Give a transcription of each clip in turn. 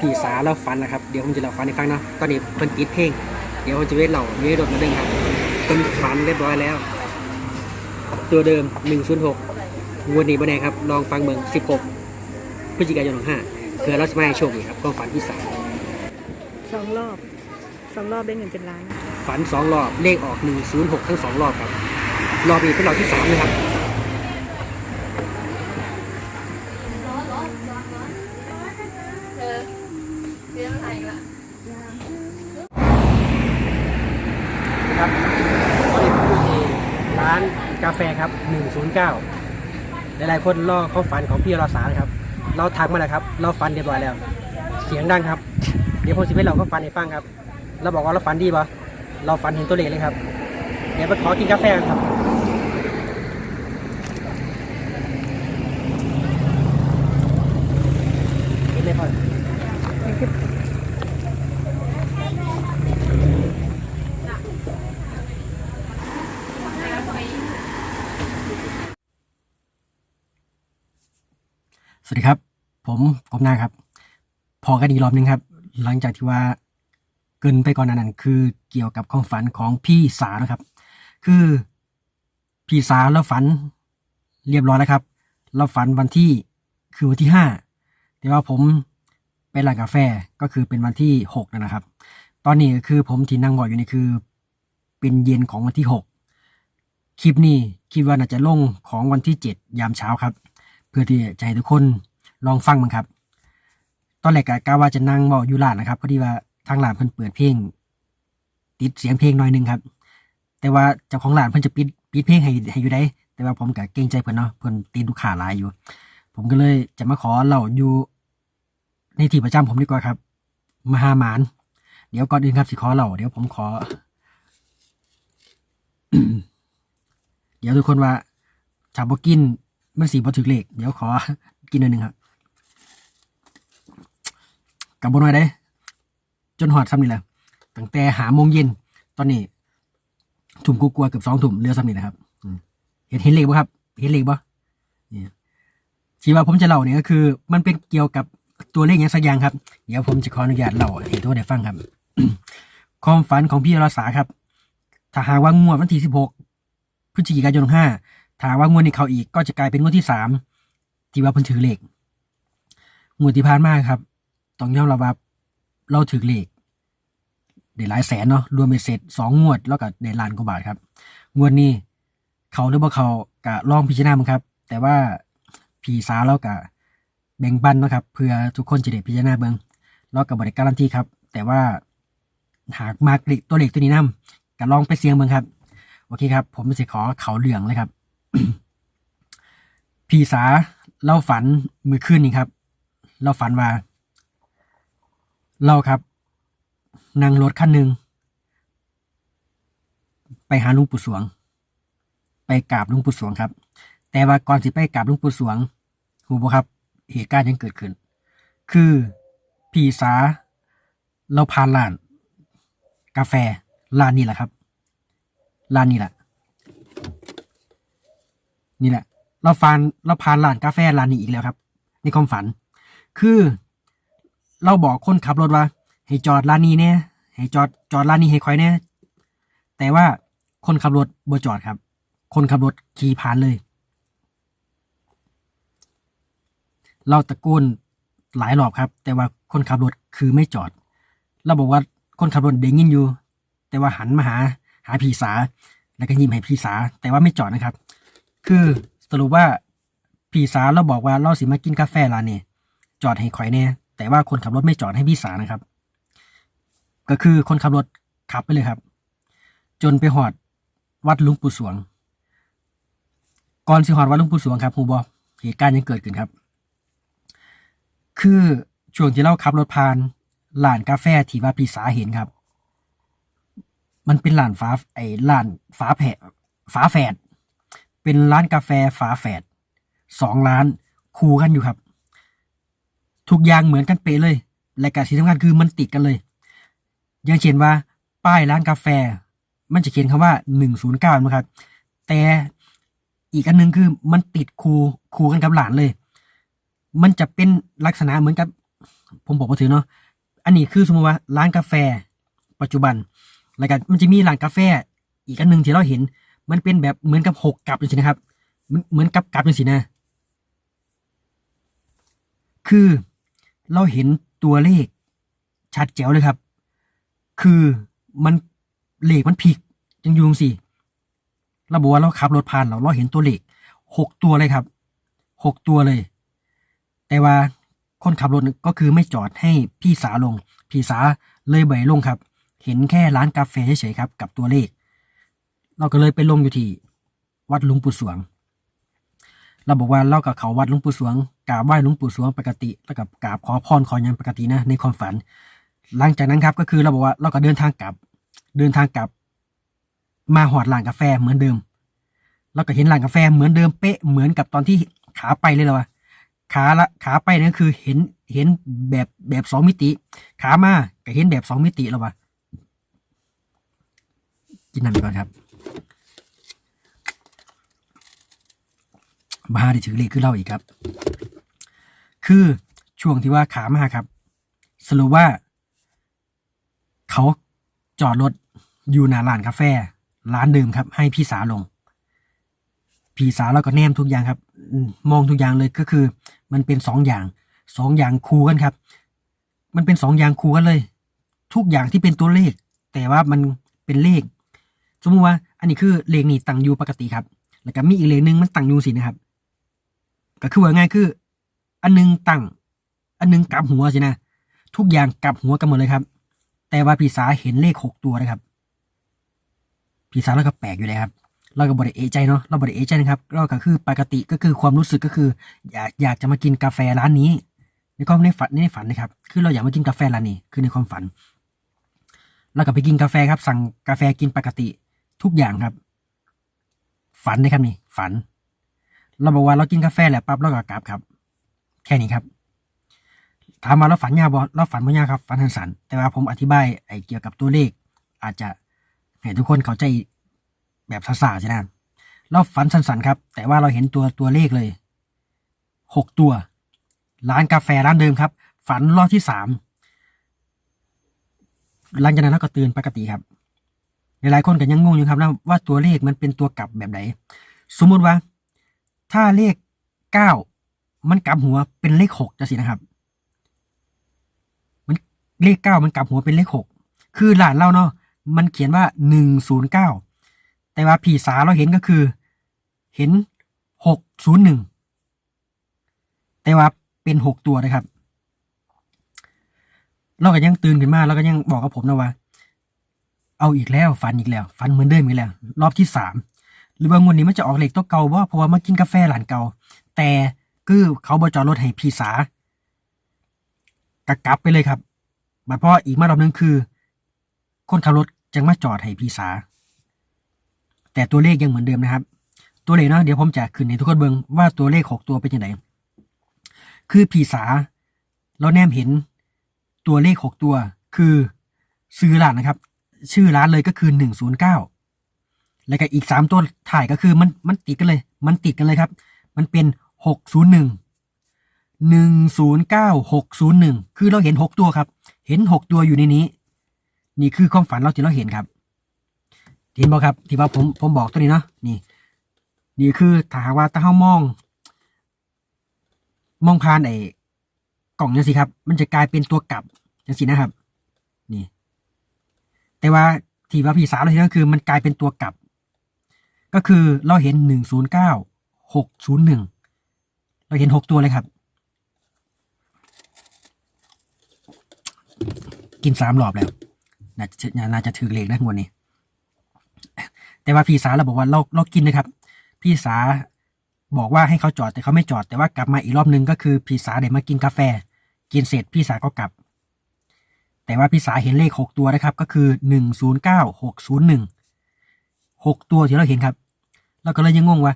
พี่สาเราฟันนะครับ เดี๋ยวผมจะเล่าฟันให้ฟังเนาะ ตอนนี้เพิ่นติดเพลง เดี๋ยวผมจะไปเล่าอยู่ในรถมาเด้งครับเพิ่นฟันเรียบร้อยแล้ว ตัวเดิม 106งวดนี้บ่แน่ครับ ลองฟังเบิ่ง16พฤศจิกายน65เผื่อเราจะมาให้โชคดีครับก็ฝันที่สามสองรอบสองรอบได้เงินเป็นล้าน ฝันสองรอบ เลขออก 106 ทั้งสองรอบครับ รอบนี้เป็นรอบที่สามเลยครับ เออเรียนมาไทยละ ครับตอนนี้ผมอยู่ที่ร้านกาแฟครับ 9 หลายๆคนรอเขาฝันของพี่เราสานะครับ เราทักมาแล้วครับ เราฝันเรียบร้อยแล้ว เสียงดังครับ เดี๋ยวคนสิไปเราก็ฝันให้ฟังครับ เราบอกว่าเราฝันดีปะเราฝันเห็นตัวเลขเลยครับ เดี๋ยวไปขอกินกาแฟกันครับ เห็นไหมพ่อ สวัสดีครับ ผมกบหน้าครับ พอกันอีกรอบหนึงครับ หลังจากที่ว่าเกินไปก่อนนานั้นคือเกี่ยวกับความฝันของพี่สานะครับ คือพี่สาเราฝันเรียบร้อยแล้วครับ เราฝันวันที่คือวันที่ห้าแต่ว่าผมไปร้านกาแฟก็คือเป็นวันที่หกนะครับ ตอนนี้คือผมที่นั่งบอกอยู่นี่คือเป็นเย็นของวันที่หกคลิปนี้คิดว่าน่าจะลงของวันที่เจ็ดยามเช้าครับ เพื่อที่จะให้ทุกคน ลองฟังมันครับ ตอนแรกกะกะว่าจะนั่งเบาอยู่ร้านนะครับพอดีว่าทางร้านเพิ่นเปิดเพลง ติดเสียงเพลงหน่อยหนึงครับ แต่ว่าเจ้าของร้านเพิ่นจะปิดปิดเพลงให้ให้อยู่ได้ แต่ว่าผมก็เกรงใจเพิ่นเนาะเพิ่นติดลูกค้าหลายอยู่ ผมก็เลยจะมาขอเล่าอยู่ในที่ประจำผมดีกว่าครับ มหาหมานเดี๋ยวก่อนอื่นครับสิขอเล่าเดี๋ยวผมขอ เดี๋ยวทุกคนว่าถ้าบกินมันสีบ่ถึกเลขเดี๋ยวขอกินหน่อยหนึ่งครับ กับบน้อยได้ จนหอดซ้ำนี่แหละตั้งแต่หาโมงเย็นตอนนี้ถุ่มกูกลัวเกือบสองถุ่มเรือซ้ำนี่นะครับเห็นเห็นเลขบ่ครับ เห็นเลขบ่เนี่ยที่ว่าผมจะเล่าเนี่ยก็คือ มันเป็นเกี่ยวกับตัวเลขอย่างสักอย่างครับ เดี๋ยวผมจะขออนุญาตเล่าให้ทุกคนได้ฟังครับ ความฝันของพี่รักษาครับ ถ้าหากว่างวดวันที่สิบหกพฤศจิกายนห้าถ้าว่างวดนี้เขาอีกก็จะกลายเป็นงวดที่สามที่ว่าเพิ่นถือเลขงวดที่ผ่านมาครับ ต้องยอมรับว่าเราถือเลขได้หลายแสนเนาะรวมเป็นเสร็จสองงวด แล้วก็ได้ล้านกว่าบาทครับ งวดนี้เขาหรือว่าเขากะลองพิจารณามั้งครับ แต่ว่าพีสาวเรากะแบ่งปันเนาะครับ เพื่อทุกคนจะได้พิจารณาเบิ่งเรากับบริการันตีครับ แต่ว่าหากมากเลขตัวเลขตัวนี้นํก็ลองไปเสี่ยงเบิงครับ โอเคครับ ผมจะขอเขาเหลืองเลยครับพีสาเล่าฝันมือคืนนี้ครับเราฝันว่า เราครับ นั่งรถคันหนึ่งไปหาลุงปู่สวง ไปกราบลุงปู่สวงครับ แต่ว่าก่อนสิไปกราบลุงปู่สวงหูบครับ เหตุการณ์ยังเกิดขึ้น คือพี่สาเราผ่านร้าน กาแฟร้านนี้แหละครับร้านนี้แหละนี่แหละ เราฟันเราผ่านร้านกาแฟร้านนี้อีกแล้วครับในความฝัน คือ เราบอกคนขับรถว่า ให้จอดร้านนี้เนี่ยให้จอดจอดร้านนี้ให้คอยเนี่ยแต่ว่าคนขับรถบ่จอดครับ คนขับรถขี่ผ่านเลย เราตะโกนหลายรอบครับ แต่ว่าคนขับรถคือไม่จอด เราบอกว่าคนขับรถเด้งยินอยู่ แต่ว่าหันมาหาหาพี่สา แล้วก็ยิ้มให้พี่สา แต่ว่าไม่จอดนะครับ คือสรุปว่าพี่สาเราบอกว่าเราสิมากินกาแฟร้านนี้จอดให้ข่อยแน่ แต่ว่าคนขับรถไม่จอดให้พี่สานะครับ ก็คือคนขับรถขับไปเลยครับ จนไปหอดวัดลุงปู่สวง ก่อนสิหอดวัดลุงปู่สวงครับฮูบอเหตุการณ์ยังเกิดขึ้นครับ คือช่วงที่เราขับรถผ่านร้านกาแฟที่ว่าพี่สาเห็นครับ มันเป็นร้านฟ้าไอ้ร้านฝาแผะฝาแฝดเป็นร้านกาแฟฝาแฝดสองร้านคู่กันอยู่ครับ ทุกอย่างเหมือนกันเป๊ะเลย และการที่สำคัญคือมันติดกันเลย อย่างเช่นว่า ป้ายร้านกาแฟ มันจะเขียนคำว่าหนึ่งศูนย์เก้านะครับ แต่อีกอันหนึงคือมันติดคูคูกันกับหลานเลย มันจะเป็นลักษณะเหมือนกับ ผมบอกมาถือเนาะ อันนี้คือสมมติว่าร้านกาแฟ ปัจจุบัน แล้วก็มันจะมีร้านกาแฟ อีกอันหนึ่งที่เราเห็น มันเป็นแบบเหมือนกับหกกลับจังซี่นะครับ เหมือนกับกลับจังซี่นะ คือ เราเห็นตัวเลข ชัดแจ๋วเลยครับ คือมันเลขมันพลิกจังยุงสิเราบอกว่าเราขับรถผ่านเราเราเห็นตัวเลขหกตัวเลยครับหกตัวเลย แต่ว่าคนขับรถก็คือไม่จอดให้พี่สาลง พี่สาเลยเบยลงครับ เห็นแค่ร้านกาแฟเฉยๆครับ กับตัวเลข เราก็เลยไปลงอยู่ที่ วัดหลุงปู่สวง เราบอกว่าเรากับเขาวัดหลุงปู่สวงกราบไหว้หลุงปู่สวงปกติ แล้วกับกราบขอพรขอยันปกตินะในความฝัน หลังจากนั้นครับก็คือเราบอกว่าเราก็เดินทางกลับ เดินทางกลับ มาหอดร้านกาแฟเหมือนเดิม เราก็เห็นร้านกาแฟเหมือนเดิมเป๊ะเหมือนกับตอนที่ขาไปเลยเหรอวะขาละขาไปนี่ยคือเห็นเห็นแบบแบบสองมิติ ขามาก็เห็นแบบสองมิติแล้ววะกินน้ำไปก่อนครับ บ้าได้ถือเลขขึ้นเล่าอีกครับ คือช่วงที่ว่าขามาครับ สรุปว่า เขาจอดรถอยู่หน้าร้านกาแฟ ร้านเดิมครับ ให้พี่สาลง พี่สาวเราก็แนมทุกอย่างครับ มองทุกอย่างเลยก็คือ มันเป็นสองอย่างสองอย่างคูกันครับ มันเป็นสองอย่างคูกันเลย ทุกอย่างที่เป็นตัวเลข แต่ว่ามันเป็นเลข สมมติว่า อันนี้คือเลขนี่ตั้งอยู่ปกติครับ แล้วก็มีอีกเลขหนึ่งมันตั้งอยู่สินะครับ ก็คือว่าง่ายคือ อันหนึงตั้ง อันหนึงกลับหัวสินะ ทุกอย่างกลับหัวกันหมดเลยครับ แต่ว่าพี่สาเห็นเลขหกตัวนะครับ พี่สาเราก็แปลกอยู่เลยครับ เราก็บริเอใจเนาะ เราบริเอใจนะครับ เราก็คือปกติก็คือความรู้สึกก็คือ อยากอยากจะมากินกาแฟร้านนี้ ในความในฝันในฝันนะครับ คือเราอยากมากินกาแฟร้านนี้ คือในความฝัน เราก็ไปกินกาแฟครับ สั่งกาแฟกินปกติ ทุกอย่างครับ ฝันนะครับนี่ ฝัน เราบอกว่าเรากินกาแฟแหละปั๊บเราก็กลับครับ แค่นี้ครับ ถามมาแล้วฝันยาบ่เราฝันไม่ยาครับฝันสันแต่ว่าผมอธิบายไอ้เกี่ยวกับตัวเลข อาจจะให้ทุกคนเข้าใจแบบซาๆใช่ไหมเราฝันสั้นๆครับ แต่ว่าเราเห็นตัวตัวเลขเลยหกตัว ร้านกาแฟร้านเดิมครับ ฝันรอบที่สามหลังจากนั้นเราก็ตื่นปกติครับหลายๆคนก็ยังงงอยู่ครับนะว่าตัวเลขมันเป็นตัวกลับแบบไหนสมมุติว่า ถ้าเลขเก้ามันกลับหัวเป็นเลขหกจะสินะครับ มันเลขเก้ามันกลับหัวเป็นเลขหกคือหลานเราเนาะมันเขียนว่าหนึ่งศูนย์เก้าแต่ว่าพี่สาเราเห็นก็คือ เห็นหกศูนย์หนึ่งแต่ว่าเป็นหกตัวนะครับ เราก็ยังตื่นขึ้นมาเราก็ยังบอกกับผมนะว่า เอาอีกแล้วฝันอีกแล้ว ฝันเหมือนเดิมอีกแล้ว รอบที่สาม หรือว่างวดนี้มันจะออกเหล็กตัวเก่าว่าเพราะว่ามากินกาแฟหลานเก่า แต่คือเขาบอจอดรถให้พี่สากกลับไปเลยครับบัดเพราะอีกมารอบนึงคือ คนขับรถจังมาจอดให้พี่สา แต่ตัวเลขยังเหมือนเดิมนะครับ ตัวเลขเนาะเดี๋ยวผมจะขึ้นให้ทุกคนเบิ่งว่าตัวเลขหกตัวเป็นยังไงคือพี่สาเราแนมเห็นตัวเลขหกตัว คือซื้อร้านนะครับ ชื่อร้านเลยก็คือหนึ่งศูนย์เก้า แล้วก็อีกสามตัวถ่ายก็คือมันมันติดกันเลย มันติดกันเลยครับ มันเป็นหกศูนย์หนึ่งหนึ่งศูนย์เก้าหกศูนย์หนึ่งคือเราเห็นหกตัวครับ เห็นหกตัวอยู่ในนี้ นี่คือความฝันเราที่เราเห็นครับเห็นบอกครับ ที่ว่าผมผมบอกตัวนี้เนาะนี่ นี่คือถ้าหากว่าถ้าเฮามอง มองผ่านไอ้กล่องจังสิครับ มันจะกลายเป็นตัวกลับจังสินะครับ นี่ แต่ว่าที่ว่าพี่สาวเราเห็นก็คือ มันกลายเป็นตัวกลับ ก็คือเราเห็นหนึ่งศูนย์เก้าหกศูนย์หนึ่งเราเห็นหกตัวเลยครับ กินสามรอบแล้ว น่าจะน่าจะถือเลขนะงวดนี้ แต่ว่าพี่สาเราบอกว่าเราเรากินนะครับ พี่สาบอกว่าให้เขาจอดแต่เขาไม่จอดแต่ว่ากลับมาอีกรอบนึงก็คือพี่สาเดี๋ยวมากินกาแฟ กินเสร็จพี่สาก็กลับ แต่ว่าพี่สาเห็นเลขหกตัวนะครับ ก็คือหนึ่งศูนย์เก้าหกศูนย์หนึ่งหกตัวที่เราเห็นครับ เราก็เลยยังงงว่า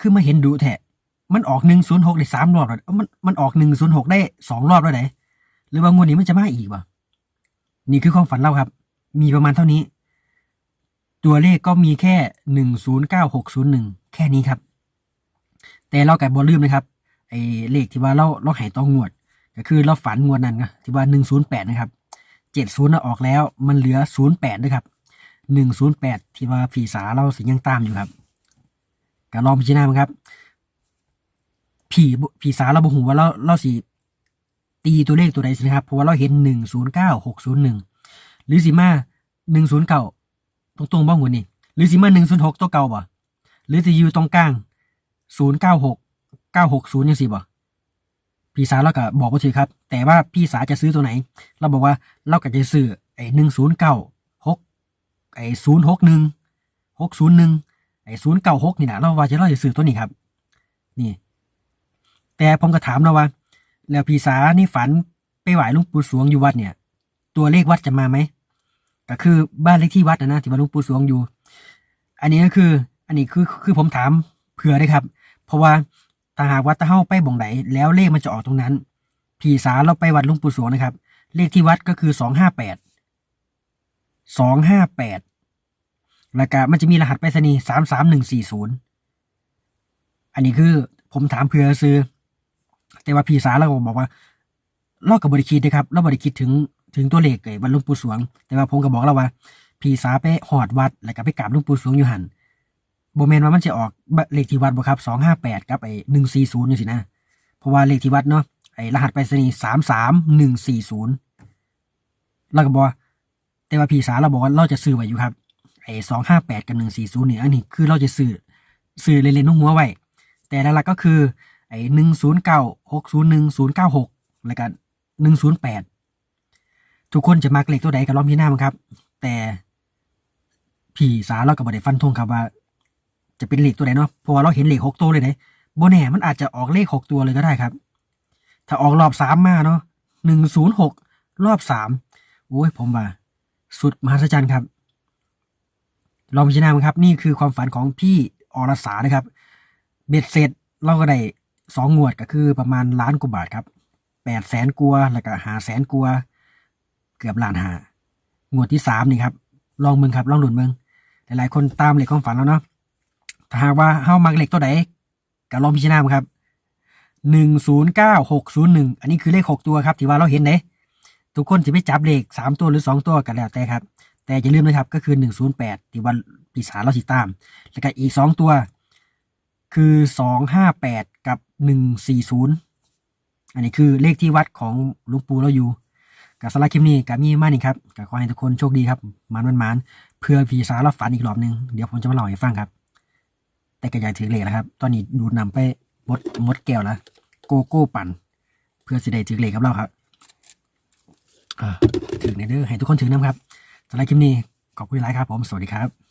คือมาเห็นดูแท้มันออกหนึ่งศูนย์หกได้สามรอบแล้วมันมันออกหนึ่งศูนย์หกได้สองรอบแล้วไหนหรือว่างวดนี้มันจะมาอีกวะนี่คือความฝันเราครับ มีประมาณเท่านี้ ตัวเลขก็มีแค่หนึ่งศูนย์เก้าหกศูนย์หนึ่งแค่นี้ครับ แต่เรากับบอลลืมนะครับไอ้เลขที่ว่าเราเราหายต้องงวด ก็คือเราฝันงวดนั้นนะที่ว่าหนึ่งศูนย์แปดนะครับเจ็ดศูนย์ออกแล้ว มันเหลือศูนย์แปดด้วยครับหนึ่งศูนย์แปดที่ว่าผีสาเราสิยังตามอยู่ครับ ก็ลองพิจารณามั้งครับ ผีบ่ผีสาเราบอกหูว่าเราเราสิตีตัวเลขตัวใดสินะครับ เพราะว่าเราเห็นหนึ่งศูนย์เก้าหกศูนย์หนึ่งหรือสิมาหนึ่งศูนย์เก้าตรงตรงบ้างหัวนี่หรือสิมาหนึ่งศูนย์หกตัวเก่าบ่หรือจะอยู่ตรงกลางศูนย์เก้าหกเก้าหกศูนย์ยังสิบ่พี่สาวเราก็บอกว่าถือครับ แต่ว่าพี่สาวจะซื้อตัวไหน เราบอกว่าเราก็จะซื้อไอ้หนึ่งศูนย์เก้าหกไอ้ศูนย์หกหนึ่งหกศูนย์หนึ่ง ไอ้ศูนย์เก้าหกนี่นะเราว่าจะเราจะซื้อตัวนี้ครับ นี่ แต่ผมก็ถามนะว่า แล้วพี่สานี่ฝันไปไหว้ลุงปู่สวงอยู่วัดเนี่ย ตัวเลขวัดจะมาไหมก็คือบ้านเลขที่วัดนะนะที่ว่าลุงปู่สวงอยู่ อันนี้ก็คือ อันนี้คือคือผมถามเผื่อเลยครับ เพราะว่าถ้าหากว่าถ้าเข้าไปบ่งไหนแล้วเลขมันจะออกตรงนั้น พี่สาเราไปวัดลุงปู่สวงนะครับ เลขที่วัดก็คือสองห้าแปดสองห้าแปด แล้วก็มันจะมีรหัสไปรษณีย์สามสามหนึ่งสี่ศูนย์อันนี้คือผมถามเผื่อซื้อ แต่ว่าพี่สาวเราบอกว่าเรากับบริคิดนะครับเราบริคิดถึงถึงตัวเลขไอ้วันลุงปู่สวง แต่ว่าผมก็บอกเราว่า พี่สาวไปหอดวัด แล้วก็ไปกราบลุงปู่สวงอยู่หันโบแมนว่ามันจะออกเลขที่วัดบ่ครับสองห้าแปดกับไอ้หนึ่งสี่ศูนย์นี่สินะ เพราะว่าเลขที่วัดเนาะไอ้รหัสไปรษณีย์สามสามหนึ่งสี่ศูนย์เราก็บอกแต่ว่าพี่สาวเราบอกว่าเราจะซื้อไว้อยู่ครับ ไอ้สองห้าแปดกับหนึ่งสี่ศูนย์เนี่ยอันนี้คือเราจะซื้อซื้อเล่นๆนุ่งหัวไว้ แต่หลักก็คือไอ้หนึ่งศูนย์เก้าหกศูนย์หนึ่งศูนย์เก้าหกแล้วก็หนึ่งศูนย์แปดทุกคนจะมักเลขตัวใดก็ล้อมที่หน้ามันครับ แต่พี่สาเราก็บ่ได้ฟันธงครับว่า จะเป็นเลขตัวไหนเนาะเพราะว่าเราเห็นเลขหกตัวเลยเด้โบแน่มันอาจจะออกเลขหกตัวเลยก็ได้ครับ ถ้าออกรอบสามมาเนาะหนึ่งศูนย์หกรอบสามโอ้ยผมว่า สุดมหัศจรรย์ครับ ลองพิจารณาครับ นี่คือความฝันของพี่อรสานะครับ เบ็ดเสร็จเราก็ได้สองงวดก็คือประมาณล้านกว่าบาทครับแปดแสนกัวาแล้วก็หาแสนกัวาเกือบล้านหางวดที่สามนี่ครับ ลองเมืองครับ ลองหลุนเมืองหลายๆ คนตามเลขความฝันแล้วเนาะถ้าหากว่าเฮ้ามักเลขตัวไหนก็ลองพิจารณาครับหนึ่งศูนย์เก้าหกศูนย์หนึ่งอันนี้คือเลขหกตัวครับที่ว่าเราเห็นเด้ทุกคนจะไปจับเลขสามตัวหรือสองตัวกันแล้วแต่ครับ แต่อย่าลืมนะครับก็คือหนึ่งศูนย์แปดที่ว่าปีศาจเราสิตาม แล้วก็อีกสองตัว คือสองห้าแปดกับหนึ่งสี่ศูนย์อันนี้คือเลขที่วัดของหลุงปู่เราอยู่ กับสำหรับคลิปนี้กับมีมากนี่ครับก็ขอให้ทุกคนโชคดีครับมันมันมันเพื่อผีสาวเราฝันอีกรอบหนึ่งเดี๋ยวผมจะมาเล่าให้ฟังครับ แต่ก็อย่าถือเลขแล้วครับ ตอนนี้ดูดนำไปมดมดแก้วแล้วโกโก้ปั่น เพื่อสิได้ถือเลขกับเราครับถือในเด้อให้ทุกคนถือน้ำครับ สำหรับคลิปนี้ขอบคุณหลายครับผม สวัสดีครับ